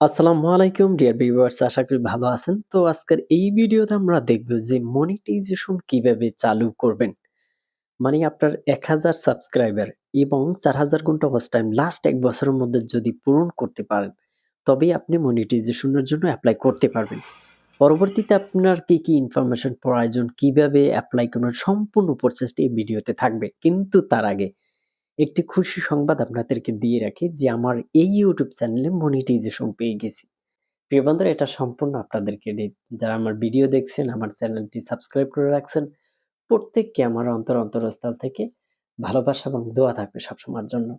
আসসালামু আলাইকুম dear viewers আশা করি ভালো আছেন। তো আজকের এই ভিডিওতে আমরা দেখব যে মনিটাইজেশন কীভাবে চালু করবেন। মানে আপনার এক হাজার সাবস্ক্রাইবার এবং চার হাজার ঘণ্টা ওয়াচ টাইম লাস্ট এক বছরের মধ্যে যদি পূরণ করতে পারেন তবেই আপনি মনিটাইজেশনের জন্য অ্যাপ্লাই করতে পারবেন। পরবর্তীতে আপনার কি কি ইনফরমেশন প্রয়োজন, কীভাবে অ্যাপ্লাই করবেন, সম্পূর্ণ প্রসেসটি এই ভিডিওতে থাকবে। কিন্তু তার আগে একটি খুশি সংবাদ আপনাদেরকে দিয়ে রাখি যে আমার এই ইউটিউব চ্যানেলে মনিটাইজেশন পেয়ে গেছি। প্রিয় বন্ধুরা, এটা সম্পূর্ণ আপনাদেরকে যারা আমার ভিডিও দেখছেন, আমার চ্যানেলটি সাবস্ক্রাইব করে রাখছেন, প্রত্যেককে আমার অন্তর অন্তরস্থল থেকে ভালোবাসা এবং দোয়া থাকবে সবসময়ের জন্য।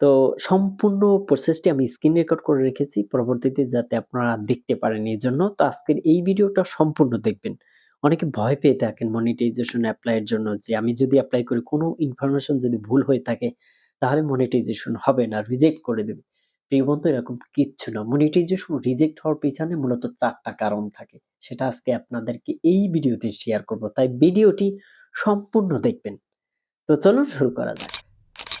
তো সম্পূর্ণ প্রসেসটি আমি স্ক্রিন রেকর্ড করে রেখেছি, পরবর্তীতে যাতে আপনারা দেখতে পারেন এই জন্য তো আজকের এই ভিডিওটা সম্পূর্ণ দেখবেন। অনেকে ভয় পেয়ে থাকেন মনিটাইজেশন অ্যাপ্লাইয়ের জন্য যে আমি যদি অ্যাপ্লাই করি, কোনো ইনফরমেশন যদি ভুল হয়ে থাকে, তাহলে মনিটাইজেশন হবে না রিজেক্ট করে দেবে। প্রিয় বন্ধু, এরকম কিচ্ছু না। মনিটাইজেশন রিজেক্ট হওয়ার পিছনে মূলত চারটা কারণ থাকে। সেটা আজকে আপনাদেরকে এই ভিডিওতে শেয়ার করব। তাই ভিডিওটি সম্পূর্ণ দেখবেন। তো চলুন শুরু করা যাক।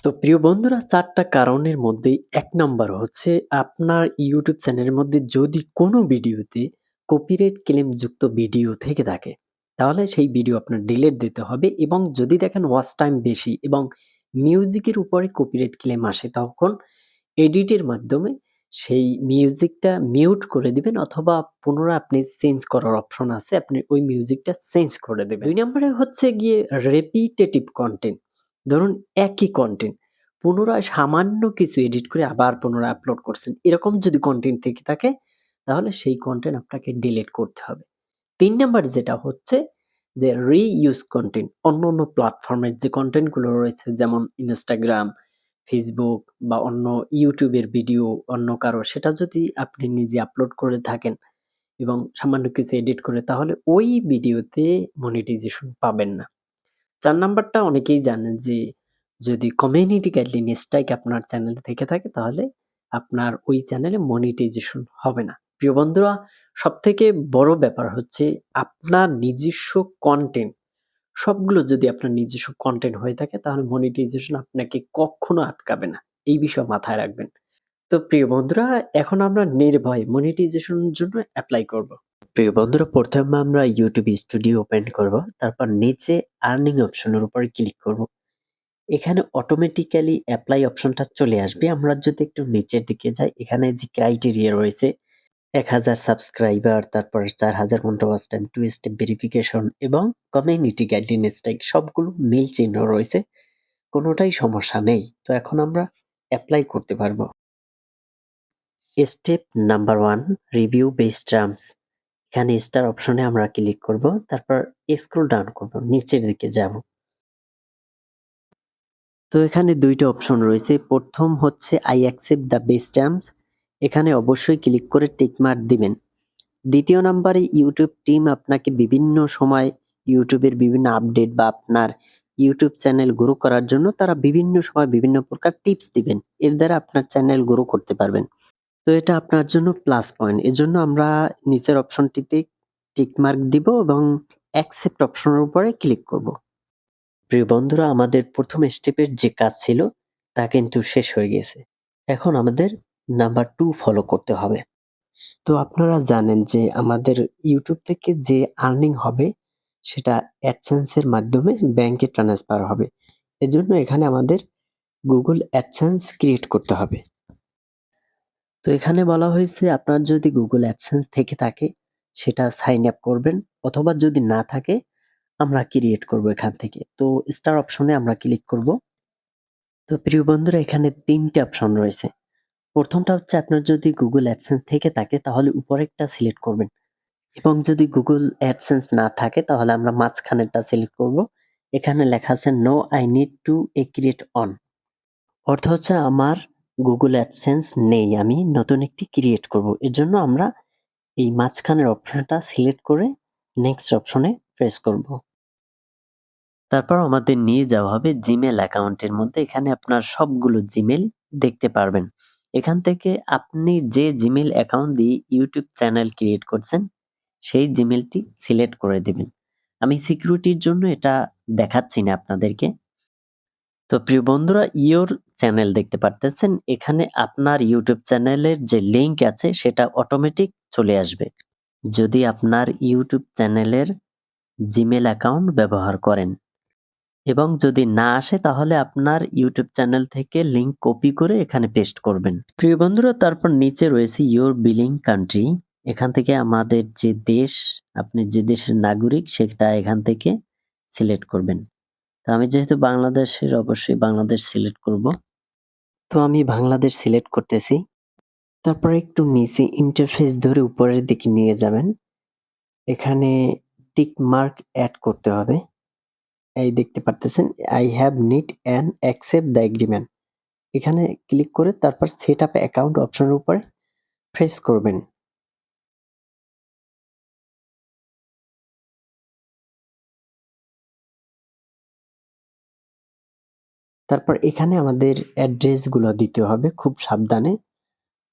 তো প্রিয় বন্ধুরা, চারটা কারণের মধ্যে এক নাম্বার হচ্ছে, আপনার ইউটিউব চ্যানেলের মধ্যে যদি কোনো ভিডিওতে কপিরাইট ক্লেম যুক্ত ভিডিও থেকে থাকে। তাহলে সেই ভিডিও আপনার ডিলেট দিতে হবে এবং যদি দেখেন ওয়াচ টাইম বেশি এবং মিউজিকের উপরে কপিরাইট ক্লেম আসে, তখন এডিটের মাধ্যমে সেই মিউজিকটা মিউট করে দিবেন অথবা পুনরায় আপনি চেঞ্জ করার অপশন আছে, আপনি ওই মিউজিকটা চেঞ্জ করে দেবেন। দুই নম্বরে হচ্ছে গিয়ে রেপিটেটিভ কন্টেন্ট ধরুন একই কন্টেন্ট পুনরায় সামান্য কিছু এডিট করে আবার পুনরায় আপলোড করছেন। এরকম যদি কন্টেন্ট থেকে থাকে তাহলে সেই কন্টেন্ট আপনাকে ডিলিট করতে হবে। তিন নাম্বার যেটা হচ্ছে যে রিইউজ কন্টেন্ট অন্য অন্য প্ল্যাটফর্মের যে কন্টেন্টগুলো রয়েছে, যেমন ইনস্টাগ্রাম ফেসবুক বা অন্য ইউটিউবের ভিডিও অন্য কারও, সেটা যদি আপনি নিজে আপলোড করে থাকেন এবং সামান্য কিছু এডিট করে, তাহলে ওই ভিডিওতে মনিটাইজেশন পাবেন না। চার নাম্বারটা অনেকেই জানেন যে যদি কমিউনিটি গাইডলাইন স্ট্রাইক আপনার চ্যানেলে থেকে থাকে, তাহলে আপনার ওই চ্যানেলে মনিটাইজেশন হবে না। প্রিয় বন্ধুরা সব থেকে বড় ব্যাপার হচ্ছে আপনার নিজস্ব কন্টেন্ট সবগুলো যদি আপনার নিজস্ব কন্টেন্ট হয়ে থাকে, তাহলে মনিটাইজেশন আপনাকে কখনো আটকাবে না। এই বিষয় মাথায় রাখবেন। তো প্রিয় বন্ধুরা, এখন আমরা নির্ভয় মনিটাইজেশনের জন্য অ্যাপ্লাই করব। প্রিয় বন্ধুরা, প্রথমে আমরা ইউটিউব স্টুডিও ওপেন করব, তারপর নিচে আর্নিং অপশনের উপর ক্লিক করব। এখানে অটোমেটিক্যালি অ্যাপ্লাই অপশনটা চলে আসবে। আমরা যদি একটু নিচের দিকে যাই, এখানে যে ক্রাইটেরিয়া রয়েছে এক হাজার সাবস্ক্রাইবার তারপর চার হাজার ঘণ্টা watch time two step verification এবং কমিউনিটি গাইডলাইন স্ট্রাইক সবগুলো মিল চিহ্ন রয়েছে, কোনোটাই সমস্যা নেই। তো এখন আমরা অ্যাপ্লাই করতে পারব। Step number one review base terms এখানে স্টার অপশনে আমরা ক্লিক করব, তারপর স্ক্রল ডাউন করব, নিচের দিকে যাব। তো এখানে দুইটা অপশন রয়েছে। প্রথম হচ্ছে I accept the base terms এখানে অবশ্যই ক্লিক করে টিকমার্ক দিবেন। দ্বিতীয় নাম্বারে ইউটিউব টিম আপনাকে বিভিন্ন সময় ইউটিউবের বিভিন্ন আপডেট বা আপনার ইউটিউব চ্যানেল গ্রো করার জন্য তারা বিভিন্ন সময় বিভিন্ন প্রকার টিপস দিবেন। এর দ্বারা আপনার চ্যানেল গ্রো করতে পারবেন। তো এটা আপনার জন্য প্লাস পয়েন্ট। এর জন্য আমরা নিচের অপশনটিতে টিকমার্ক দিব এবং অ্যাকসেপ্ট অপশনের উপরে ক্লিক করব। প্রিয় বন্ধুরা, আমাদের প্রথম স্টেপের যে কাজ ছিল তা কিন্তু শেষ হয়ে গেছে। এখন আমাদের নাম্বার টু ফলো করতে হবে। তো আপনারা জানেন যে আমাদের ইউটিউব থেকে যে আর্নিং হবে, সেটা অ্যাডসেন্সের মাধ্যমে ব্যাংকে ট্রান্সফার হবে। এজন্য এখানে আমাদের গুগল অ্যাডসেন্স ক্রিয়েট করতে হবে। তো এখানে বলা হয়েছে, আপনার যদি গুগল অ্যাডসেন্স থেকে থাকে, সেটা সাইন আপ করবেন, অথবা যদি না থাকে, আমরা ক্রিয়েট করব এখান থেকে। তো স্টার অপশনে আমরা ক্লিক করব। তো প্রিয় বন্ধুরা, এখানে তিনটে অপশন রয়েছে। প্রথমটা হচ্ছে আপনার যদি গুগল অ্যাডসেন্স থেকে থাকে, তাহলে উপরেরটা সিলেক্ট করবেন। এবং যদি গুগল অ্যাডসেন্স না থাকে, তাহলে আমরা মাঝখানেরটা সিলেক্ট করব। এখানে লেখা আছে no I need to a create on অর্থ হচ্ছে, আমার গুগল অ্যাডসেন্স নেই, আমি নতুন একটি ক্রিয়েট করব। এর জন্য আমরা এই মাঝখানের অপশনটা সিলেক্ট করে নেক্সট অপশনে প্রেস করব। তারপর আমাদের নিয়ে যাওয়া হবে জিমেল অ্যাকাউন্টের মধ্যে। এখানে আপনার সবগুলো জিমেল দেখতে পারবেন। এখান থেকে আপনি যে জিমেল অ্যাকাউন্ট দিয়ে ইউটিউব চ্যানেল ক্রিয়েট করছেন, সেই জিমেলটি সিলেক্ট করে দিবেন। আমি সিকিউরিটির জন্য এটা দেখাচ্ছি না আপনাদেরকে। তো প্রিয় বন্ধুরা ইওর চ্যানেল দেখতে পারতেছেন, এখানে আপনার ইউটিউব চ্যানেলের যে লিংক আছে, সেটা অটোমেটিক চলে আসবে। যদি আপনার ইউটিউব চ্যানেলের জিমেল অ্যাকাউন্ট ব্যবহার করেন এবং যদি না আসে, তাহলে আপনার ইউটিউব চ্যানেল থেকে লিংক কপি করে এখানে পেস্ট করবেন। প্রিয় বন্ধুরা, তারপর নিচে রয়েছে ইওর বিলিং কান্ট্রি এখান থেকে আমাদের যে দেশ, আপনি যে দেশের নাগরিক, সেটা এখান থেকে সিলেক্ট করবেন। তো আমি যেহেতু বাংলাদেশের, অবশ্যই বাংলাদেশ সিলেক্ট করব। তো আমি বাংলাদেশ সিলেক্ট করতেছি। তারপর একটু নিচে ইন্টারফেস ধরে উপরের দিকে নিয়ে যাবেন। এখানে টিক মার্ক অ্যাড করতে হবে। এই দেখতে পারতেছেন I have need and accept the agreement এখানে ক্লিক করে তারপর সেট আপ অ্যাকাউন্ট অপশনের উপরে প্রেস করবেন। তারপর এখানে আমাদের অ্যাড্রেসগুলো দিতে হবে খুব সাবধানে।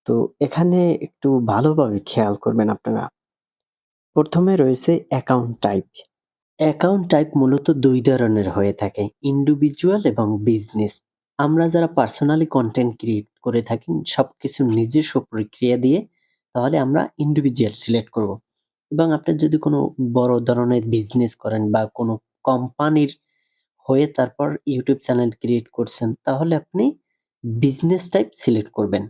তো এখানে একটু ভালোভাবে খেয়াল করবেন আপনারা। প্রথমে রয়েছে অ্যাকাউন্ট টাইপ অ্যাকাউন্ট টাইপ মূলত দুই ধরনের হয়ে থাকে ইন্ডিভিজুয়াল এবং বিজনেস আমরা যারা পার্সোনালি কন্টেন্ট ক্রিয়েট করে থাকি, সবকিছু নিজস্ব প্রক্রিয়া দিয়ে, তাহলে আমরা ইন্ডিভিজুয়াল সিলেক্ট করব। এবং আপনি যদি কোনো বড় ধরনের বিজনেস করেন বা কোনো কোম্পানির হয়ে তারপর ইউটিউব চ্যানেল ক্রিয়েট করছেন, তাহলে আপনি বিজনেস টাইপ সিলেক্ট করবেন।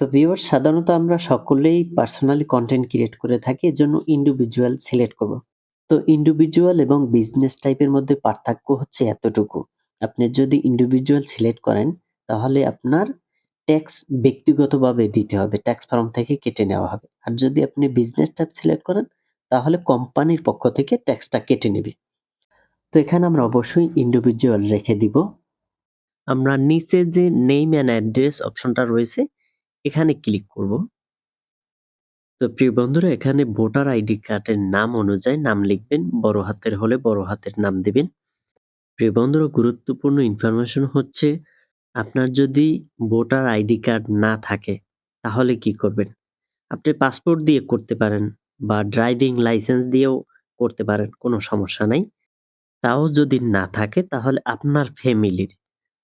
তো ভিউয়ার সাধারণত আমরা সকলেই পার্সোনালি কন্টেন্ট ক্রিয়েট করে থাকি, এজন্য ইন্ডিভিজুয়াল সিলেক্ট করব। তো ইন্ডিভিজুয়াল এবং বিজনেস টাইপের মধ্যে পার্থক্য হচ্ছে এতটুকু। আপনি যদি ইন্ডিভিজুয়াল সিলেক্ট করেন, তাহলে আপনার ট্যাক্স ব্যক্তিগতভাবে দিতে হবে ট্যাক্স ফর্ম থেকে কেটে নেওয়া হবে। আর যদি আপনি বিজনেস টাইপ সিলেক্ট করেন, তাহলে কোম্পানির পক্ষ থেকে ট্যাক্সটা কেটে নেবে। তো এখানে আমরা অবশ্যই ইন্ডিভিজুয়াল রেখে দিব। আমরা নিচে যে নেম অ্যান্ড অ্যাড্রেস অপশনটা রয়েছে, এখানে ক্লিক করব। তো প্রিয় বন্ধুরা, এখানে ভোটার আইডি কার্ডের নাম অনুযায়ী নাম লিখবেন, বড় হাতের হলে বড় হাতের নাম দিবেন। প্রিয় বন্ধুরা, গুরুত্বপূর্ণ ইনফরমেশন হচ্ছে, আপনার যদি ভোটার আইডি কার্ড না থাকে, তাহলে কি করবেন? আপনি পাসপোর্ট দিয়ে করতে পারেন বা ড্রাইভিং লাইসেন্স দিয়েও করতে পারেন, কোনো সমস্যা নাই। তাও যদি না থাকে, তাহলে আপনার ফ্যামিলির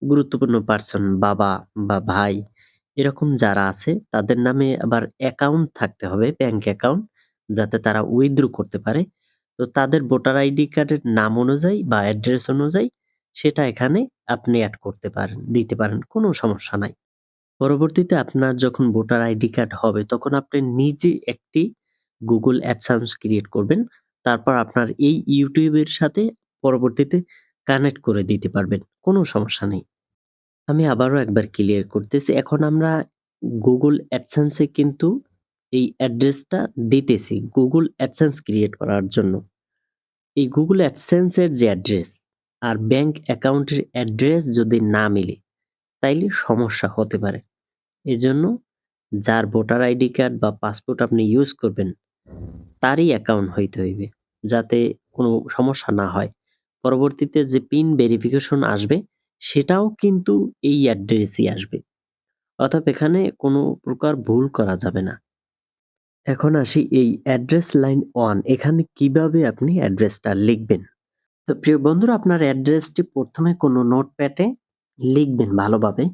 গুরুত্বপূর্ণ পার্সন বাবা বা ভাই এরকম যারা আছে, তাদের নামে আবার অ্যাকাউন্ট থাকতে হবে ব্যাংক অ্যাকাউন্ট যাতে তারা উইথড্র করতে পারে। তো তাদের ভোটার আইডি কার্ডের নাম অনুযায়ী বা অ্যাড্রেস অনুযায়ী সেটা এখানে আপনি অ্যাড করতে পারেন, দিতে পারেন, কোনো সমস্যা নাই। পরবর্তীতে আপনার যখন ভোটার আইডি কার্ড হবে, তখন আপনি নিজে একটি গুগল অ্যাডসান্স ক্রিয়েট করবেন, তারপর আপনার এই ইউটিউবের সাথে পরবর্তীতে কানেক্ট করে দিতে পারবেন, কোনো সমস্যা নেই। আমি আবারও একবার ক্লিয়ার করতেছি। এখন আমরা গুগল অ্যাডসেন্সে কিন্তু এই অ্যাড্রেসটা দিতেছি। গুগল অ্যাডসেন্স ক্রিয়েট করার জন্য। এই গুগল অ্যাডসেন্সের যে অ্যাড্রেস আর ব্যাংক অ্যাকাউন্টের অ্যাড্রেস যদি না মিলে, তাইলে সমস্যা হতে পারে। এজন্য যার ভোটার আইডি কার্ড বা পাসপোর্ট আপনি ইউজ করবেন, তারই অ্যাকাউন্ট হইতে হইবে, যাতে কোনো সমস্যা না হয়। পরবর্তীতে যে পিন ভেরিফিকেশন আসবে সেটাও কিন্তু এই অ্যাড্রেসই আসবে। অর্থাৎ এখানে কোনো প্রকার ভুল করা যাবে না। এখন আসি এই অ্যাড্রেস লাইন ওয়ান এখানে কীভাবে আপনি অ্যাড্রেসটা লিখবেন? তো প্রিয় বন্ধুরা, আপনার অ্যাড্রেসটি প্রথমে কোনো নোট নোটপ্যাডে লিখবেন ভালোভাবে,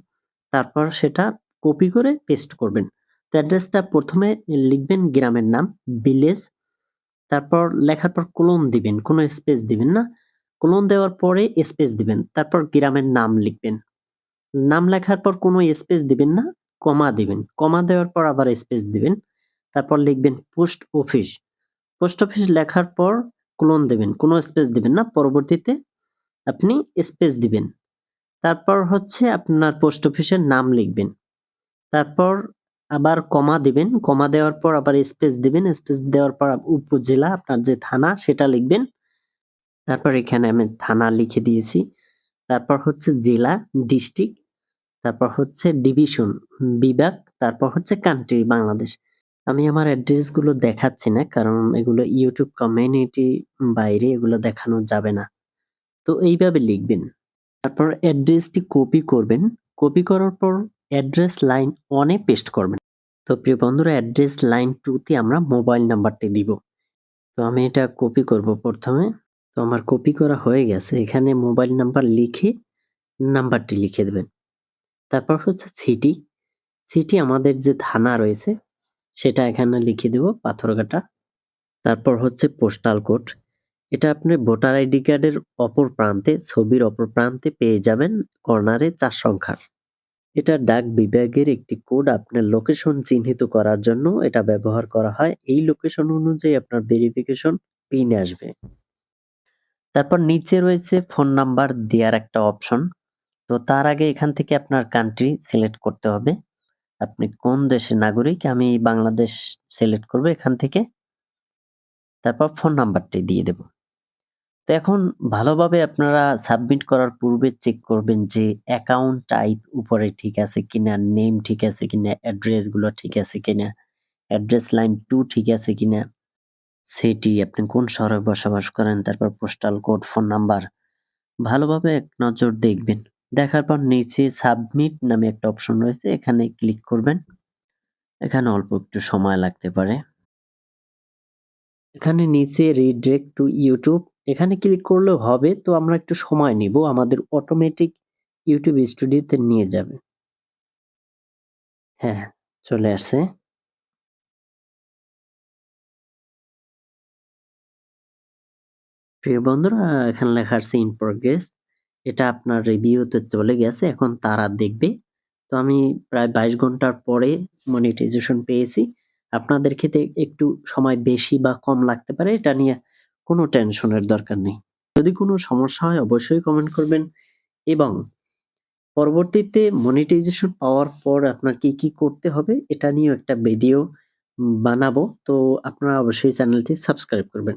তারপর সেটা কপি করে পেস্ট করবেন। তো অ্যাড্রেসটা প্রথমে লিখবেন গ্রামের নাম ভিলেজ তারপর লেখার পর কোলন দিবেন, কোনো স্পেস দিবেন না। কোলন দেওয়ার পরে স্পেস দিবেন। তারপর গ্রামের নাম লিখবেন। নাম লেখার পর কোনো স্পেস দিবেন না কমা দিবেন। কমা দেওয়ার পর আবার স্পেস দিবেন। তারপর লিখবেন পোস্ট অফিস পোস্ট অফিস লেখার পর কোলন দেবেন। কোনো স্পেস দিবেন না, পরবর্তীতে আপনি স্পেস দিবেন। তারপর হচ্ছে আপনার পোস্ট অফিসের নাম লিখবেন। তারপর আবার কমা দিবেন। কমা দেওয়ার পর আবার স্পেস দিবেন। স্পেস দেওয়ার পর উপজেলা, আপনার যে থানা, সেটা লিখবেন। তারপর এখানে আমি থানা লিখে দিয়েছি। তারপর হচ্ছে জেলা, ডিস্ট্রিক্ট, তারপর হচ্ছে ডিভিশন, বিভাগ, তারপর হচ্ছে কান্ট্রি, বাংলাদেশ। আমি আমার অ্যাড্রেসগুলো দেখাচ্ছি না, কারণ এগুলো ইউটিউব কমিউনিটি বাইরে এগুলো দেখানো যাবে না। তো এইভাবে লিখবেন। তারপর অ্যাড্রেসটি কপি করবেন। কপি করার পর অ্যাড্রেস লাইন ওয়ানে পেস্ট করবেন। তো প্রিয় বন্ধুরা, অ্যাড্রেস লাইন টুতে আমরা মোবাইল নাম্বারটি দিব। তো আমি এটা কপি করব প্রথমে। তো আমার কপি করা হয়ে গেছে। এখানে মোবাইল নাম্বার লিখে নাম্বারটি লিখে দেবেন। তারপর হচ্ছে সিটি সিটি আমাদের যে থানা রয়েছে, সেটা এখানে লিখে দেব পাথরঘাটা। তারপর হচ্ছে পোস্টাল কোড এটা আপনি ভোটার আইডি কার্ডের অপর প্রান্তে, ছবির অপর প্রান্তে পেয়ে যাবেন কর্নারে চার সংখ্যার। এটা ডাক বিভাগের একটি কোড আপনার লোকেশন চিহ্নিত করার জন্য এটা ব্যবহার করা হয়। এই লোকেশন অনুযায়ী আপনার ভেরিফিকেশন পিন আসবে। তারপর নিচে রয়েছে ফোন নাম্বার দেওয়ার একটা অপশন। তো তার আগে এখান থেকে আপনার কান্ট্রি সিলেক্ট করতে হবে। আপনি কোন দেশের নাগরিক, আমি বাংলাদেশ সিলেক্ট করব এখান থেকে। তারপর ফোন নাম্বারটি দিয়ে দেব। তো এখন ভালোভাবে আপনারা সাবমিট করার পূর্বে চেক করবেন যে অ্যাকাউন্ট টাইপ উপরে ঠিক আছে কিনা নেম ঠিক আছে কিনা অ্যাড্রেসগুলো ঠিক আছে কিনা অ্যাড্রেস লাইন টু ঠিক আছে কিনা। সিটি, আপনি কোন শহরে বসবাস করেন, তারপর পোস্টাল কোড ফোন নাম্বার ভালোভাবে এক নজর দেখবেন। দেখার পর নিচে সাবমিট নামে একটা অপশন রয়েছে, এখানে ক্লিক করবেন। এখানে অল্প একটু সময় লাগতে পারে। এখানে নিচে রিডাইরেক্ট টু ইউটিউব এখানে ক্লিক করলেও হবে, তো আমরা একটু সময় নিব, আমাদের অটোমেটিক ইউটিউব স্টুডিওতে নিয়ে যাবে। হ্যাঁ চলে আসছে। প্রিয় বন্ধুরা, এখানে লেখা আছে ইন প্রোগ্রেস এটা আপনার রিভিউতে চলে গেছে, এখন তারা দেখবে। তো আমি প্রায় বাইশ ঘণ্টার পরে মনিটাইজেশন পেয়েছি। আপনাদের ক্ষেত্রে একটু সময় বেশি বা কম লাগতে পারে, এটা নিয়ে কোনো টেনশনের দরকার নেই। যদি কোনো সমস্যা হয়, অবশ্যই কমেন্ট করবেন। এবং পরবর্তীতে মনিটাইজেশন পাওয়ার পর আপনার কি কি করতে হবে, এটা নিয়েও একটা ভিডিও বানাবো। তো আপনারা অবশ্যই চ্যানেলটি সাবস্ক্রাইব করবেন।